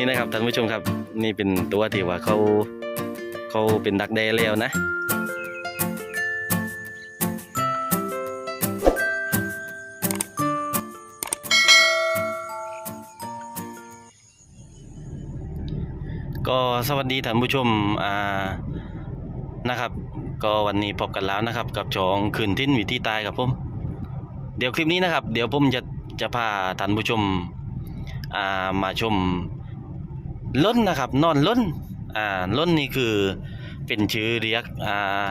นี่นะครับท่านผู้ชมครับ นี่เป็นตัวที่ว่าเขาเขาเป็นดักแด้แล้วนะก็สวัสดีท่านผู้ชมอ่านะครับ ก็วันนี้พบกันแล้วนะครับ กับช่องคืนทิ้นวิธีตายครับผมเดี๋ยวคลิปนี้นะครับ เดี๋ยวผมจะจะพาท่านผู้ชมอ่ามาชม ล้นนะครับ นอนล้นอ่าล้นนี่คือเป็นชื่อเรียกอ่า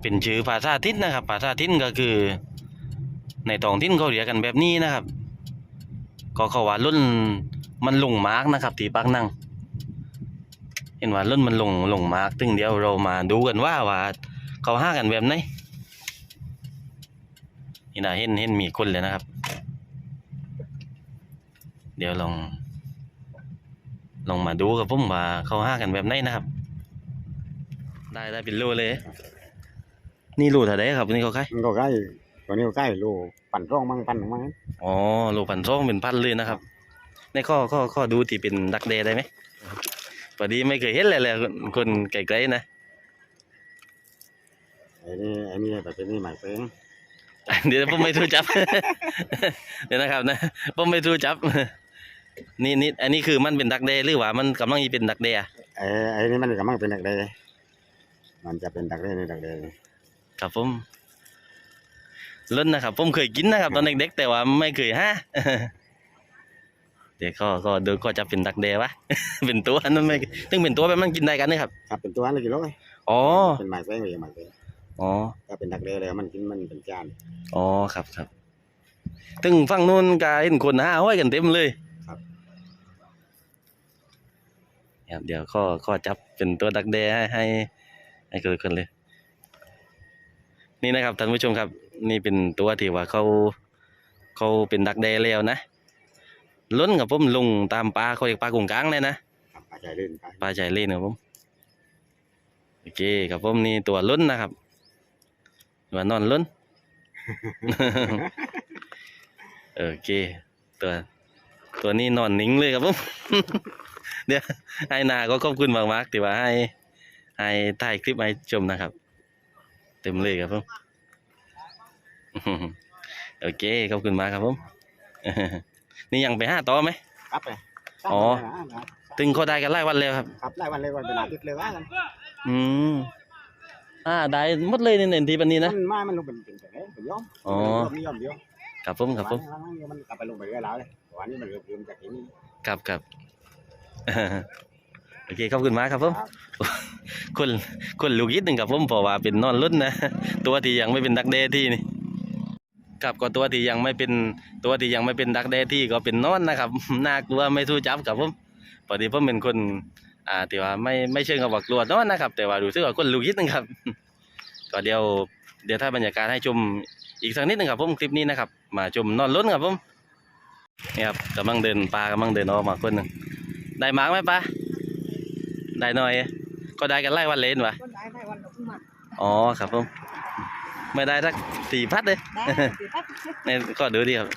เป็นชื่อภาษาทิ้นนะครับ ภาษาทิ้นก็คือ ในท้องทิ้นเขาเรียกกันแบบนี้นะครับ ก็เขาว่าล้นมันลงมาร์กนะครับที่ปักนั่งเห็นว่าล้นมันลงลงมาร์กตึงเดียวเรามาดูกันว่าว่าเขาห้ากันแบบไหนนี่นะเห็นเห็นมีคนเลยนะครับ เดี๋ยวลอง ลองมาดูกับผมว่าเขาห้ากันแบบไหนนะครับ ได้ได้เป็นรูเลย นี่รูเท่าไดครับนี่เขาใครมันก็ใกล้ตัวนี้ก็ใกล้โลปั่นร่องมั่งปั่นมั่งอ๋อรูพันซ่องเป็นพันเลยนะครับ ในข้อข้อข้อดูที่เป็นดักเดได้ไหมพอดีไม่เคยเห็นเลยแหละคนคนไกลๆนะไอ้นี่ไอ้นี่แบบนี้หมายเป็นเดี๋ยวผมไม่รู้จับ เดี๋ยวนะครับนะผมไม่รู้จับ นี่นี่อันนี้คือมันเป็นดักเดหรือว่ามันกำลังจะเป็นดักเดอะไอ้ไอ้นี่มันก็มั่งเป็นดักเดย์มันจะเป็นดักเดย์ในดักเดย์ครับผมล้นนะครับ ผมเคยกินนะครับ ตอนเด็กๆแต่ว่าไม่เคยฮะเดี๋ยวก็ก็ดูก็จะเป็นดักเดวะเป็นตัวนั่นไม่ซึ่งเป็นตัวแบบมันกินได้กันนะครับครับเป็นตัวละกิโลอ๋อเป็นหมายเป็นหรือหมายเป็นอ๋อถ้าเป็นดักเดย์แล้วมันกินมันเป็นจานอ๋อครับครับตึงฝั่งนู้นก็เห็นคนห้าห้อยกันเต็มเลย ครับเดี๋ยวข้อข้อจับเป็นตัวดักแดให้ให้ให้เกิดคนเลย นี่นะครับท่านผู้ชมครับ นี่เป็นตัวที่ว่าเขาเขาเป็นดักแดแล้วนะล้นกับผมลงตามปลาเขาเรียกปลากงกลางเลยนะครับปลาใจลื่นไปปลาใจเล่นครับผมโอเคครับผมนี่ตัวล้นนะครับตัวนอนล้นโอเคตัวตัวนี้นอนนิ่งเลยครับผม เดี๋ยวให้นาก็ขอบคุณมากๆที่ว่าให้ให้ถ่ายคลิปให้ชมนะครับ เต็มเลยครับผมโอเคขอบคุณมากครับผมนี่ยังไปห้าต่อไหมครับไปอ๋อตึงเขาได้กันไล่วันแล้วครับครับไล่วันเลยวันเป็นอาทิตย์เลยว่ากันอืมอ่าได้หมดเลยในเนทีปันนี้นะมันมามันลงเป็นเป็นแต่เป็นย่อมอ๋อมีย่อมเดียวครับผมครับผมมันกลับไปลงไปเรื่อยแล้วเลยวันนี้มันเริ่มจากที่นี่ครับครับ โอเคขอบคุณมากครับผมครับคนคนลูกยิดหนึ่งครับผมเพราะว่าเป็นนอนรุ่นนะตัวที่ยังไม่เป็นดักเดที่นี่ครับก็ตัวที่ยังไม่เป็นตัวที่ยังไม่เป็นดักเดที่ก็เป็นนอนนะครับน่ากลัวไม่สู้จับครับผมพอดีผมเป็นคนอ่าที่ว่าไม่ไม่เชิงกับว่ากลัวนอนนะครับ แต่ว่ารู้สึกว่าคนลูกยิดหนึงครับก็เดี๋ยวเดี๋ยวถ้าบรรยากาศให้ชมอีกสักนิดหนึงครับผมคลิปนี้นะครับ มาชมนอนรุ่นครับผมนี่ครับกำลังเดินปลากำลังเดินออกมาคนหนึ่ง ได้หมากไหมปลาได้หน่อย ก็ได้กันไล่วันเลนวะก็ได้ได้วันละประมาณอ๋อครับผมไม่ได้สักสี่พัดเลยได้สิครับนี่ก็ดูดิครับ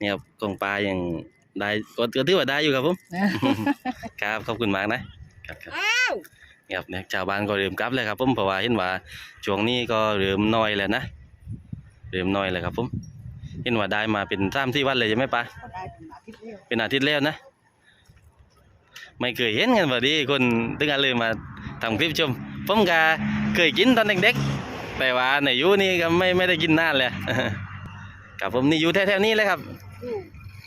นี่ครับกองปลายังได้ก็ก็ถือว่าได้อยู่ครับผมครับขอบคุณมากนะครับครับอ้าวนี่ครับเนี่ยชาวบ้านก็เริ่มกลับเลยครับผมเพราะว่าเห็นว่าช่วงนี้ก็เริ่มน้อยแล้วนะเริ่มน้อยเลยครับผมเห็นว่าได้มาเป็นสามที่วันเลยใช่ไหมปลาก็ได้เป็นอาทิตย์ เดียวเป็นอาทิตย์แล้วนะ ไม่เคยเห็นกันพอดีคนตึงกันเลยมาทำคลิปชมผมก็เคยกินตอนเด็กๆ แต่ว่าในอยูนี่ก็ไม่ไม่ได้กินนานเลยครับผมนี่อยู่แถวๆนี้เลยครับดู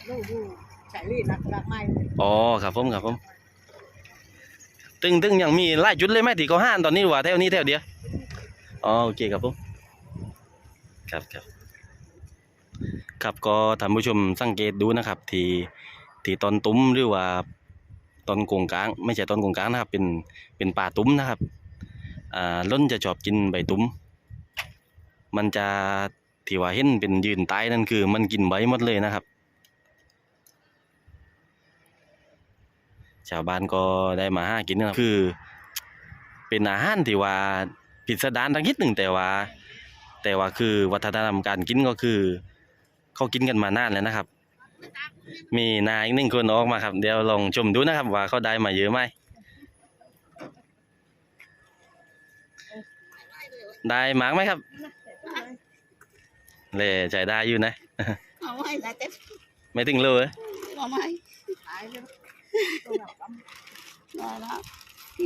ดูดูใส่ลีดนักรักไม้อ๋อครับผมครับผมตึงตึงยังมีหลายจุดเลยไหมที่เขาห้านตอนนี้ว่าแถวนี้แถวเดียวอ๋อโอเคครับผมครับครับ ครับก็ท่านผู้ชมสังเกตดูนะครับที่ที่ตอนตุ้มหรือว่าตอนกงกลาง ไม่ใช่ตอนกงกลางนะครับ เป็นเป็นป่าตุ้มนะครับอ่าล้นจะชอบกินใบตุ้มมันจะที่ว่าเห็นเป็นยืนตายนั่นคือ มันกินใบหมดเลยนะครับ ชาวบ้านก็ได้มาห้ากินนะครับคือ เป็นอาหารที่ว่าพิสดารทั้งนิดหนึ่งแต่ว่า แต่ว่าคือวัฒนธรรมการกินก็คือ เขากินกันมานานแล้วนะครับ มีนายอีกหนึ่งคนออกมาครับ เดี๋ยวลองชมดูนะครับ ว่าเขาได้มาเยอะไหมได้มากไหมครับเล่ใจได้อยู่นะไว้ได้แต่ไม่ถึงเลยไว้ขายเลยตัวหนักกำได้แล้ว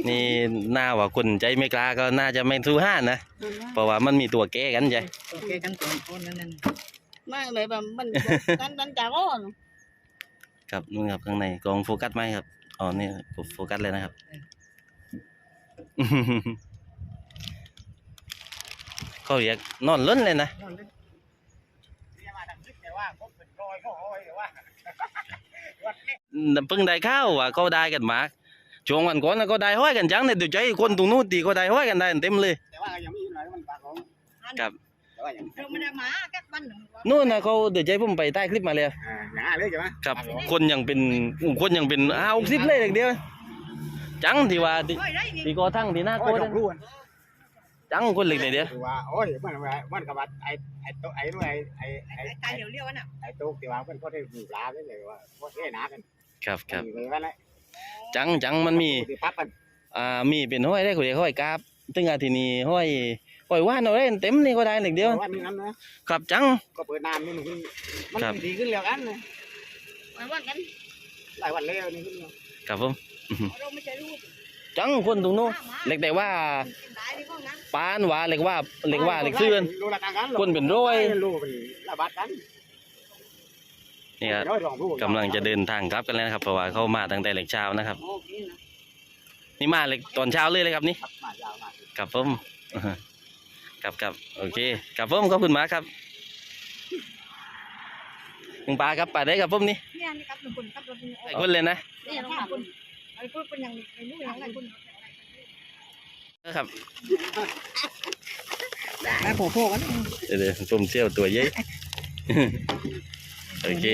นี่หน้าว่าคนใจไม่กล้าก็น่าจะไม่สู้ห้านนะเพราะว่ามันมีตัวแก้กันใจโอเคกันตัวคนนั้น นั่นไม่แบบว่ามันกันกันจากอ่อนครับนู่นครับข้างในกองโฟกัสไหมครับอ๋อนี่โฟกัสเลยนะครับ เขาเรียกนอนล้นเลยนะนอนเล่นเรียกว่าดังนึกแต่ว่าพบเป็นรอยเขาเอาไว้แต่ว่าวัดเล็กเพิ่งได้ข้าวว่าเขาได้กันมากช่วงวันก่อนน่ะก็ได้ห้อยกันจังเนี่ยเดี๋ยวใจคนตรงนู้นตีก็ได้ห้อยกันได้เต็มเลยแต่ว่ายังมีหน่อยมันปากของครับแต่ ว่ายังเราไม่ได้มาแค่บ้านหนึ่งนู่นนะเขาเดี๋ยวใจผมไปใต้คลิปมาเลยอ่าอย่างนั้นเลยใช่ไหมครับ คนยังเป็นอู้คนยังเป็นห้าหกสิบเลยเดียวจังที่ว่าที่โอ้ยได้นี่ที่กอทั้งที่หน้าโอ้โกยนดอกรู้จังคนเล็กเลยเดียวคือว่าโอ้ยมันมันกับว่าไอ้ไอ้โตไอ้นู่นไอ้ไอ้ไอ้ไอ้ตายเดี๋ยวเรียกว่าน่ะไอ้ตุ๊กที่ว่าเพิ่นก็ได้หูปลาเลยว่าก็เท่หนากันครับครับเลยว่าแหละจังจังมันมีที่ปั๊บกันอ่ามีเป็นห้อยได้คนเดียวห้อยกาบตึงอาทีนี้ห้อย ห้อยว่านเอาได้เต็มนี่ก็ได้หนึ่งเดียวว่ามีน้ำนะครับจังก็เปิดนานนี่มันมันครับดีขึ้นแล้วกันไว้ว่ากันหลายวันแล้วนี่ขึ้นครับผมเราไม่ใช่รู้จังคนตรงนู้นเล็กแต่ว่าตายในห้องนั้นปานว่าเล็กว่าเล็กว่าเล็กเสื่อนรู้ละกันคนเป็นร้อยรู้เป็นละบาทกันนี่ครับกำลังจะเดินทางกลับกันแล้วนะครับเพราะว่าเขามาตั้งแต่เล็กเช้านะครับโอเคนะนี่มาเล็กตอนเช้าเลยเลยครับนี่ครับมายาวมาครับผม ครับครับโอเคครับผมขอบคุณมากครับลุงปลาครับปลาได้ครับผมนี่เนี่ยนี่ครับหนึ่งคนครับรถนี่หลายคนเลยนะนี่ต้องทำคนไอ้พวกเป็นอย่างไอ้นู่นอย่างไรคนครับไอ้โผล่กันเดี๋ยวเดี๋ยวผมเซี่ยวตัวเยอะโอเค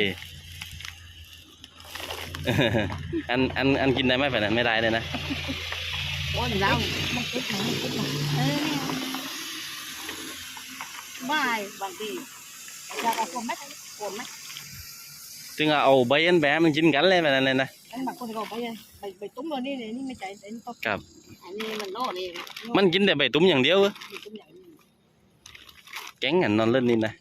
อันอันอันกินได้ไหมแบบนั้นไม่ได้เลยนะวันเรามันคิดหนังมันคิดหนังเออเนี่ยไม่บางทีอยากเอาคนไหมปวดไหมซึ่งเอาใบอั นแบะมันกินกันเลยแบบนั้นเลยนะอันบางคนก็ไปไปไปตุ้มเลยนี่นี่ไม่ใจไอ้นี่ก็อันนี้มันโน่นเองมันกินแต่ใบตุ้มอย่างเดียวเว้ยตุ้มอย่างนี้แก๊งอันนอนเล่นนี่นะ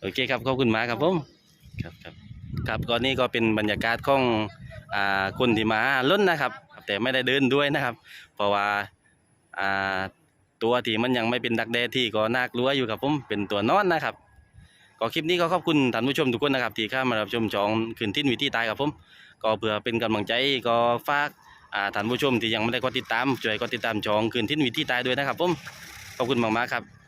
โอเคครับขอบคุณมากครับผมครับครับครับก็นี่ก็เป็นบรรยากาศของอ่าคนที่มาล้นนะครับ แต่ไม่ได้เดินด้วยนะครับ เพราะว่าอ่า ตัวที่มันยังไม่เป็นดักแด้ที่ก็น่ากลัวอยู่ครับผมเป็นตัวนอนนะครับก็คลิปนี้ก็ขอบคุณท่านผู้ชมทุกคนนะครับที่เข้ามารับชมจองคืนทิ้นวิธีตายครับผมก็เพื่อเป็นกำลังใจก็ฝากท่านผู้ชมที่ยังไม่ได้กดติดตามช่วยกดติดตามช่องคืนทิ้นวิธีตายด้วยนะครับผมขอบคุณมากๆครับ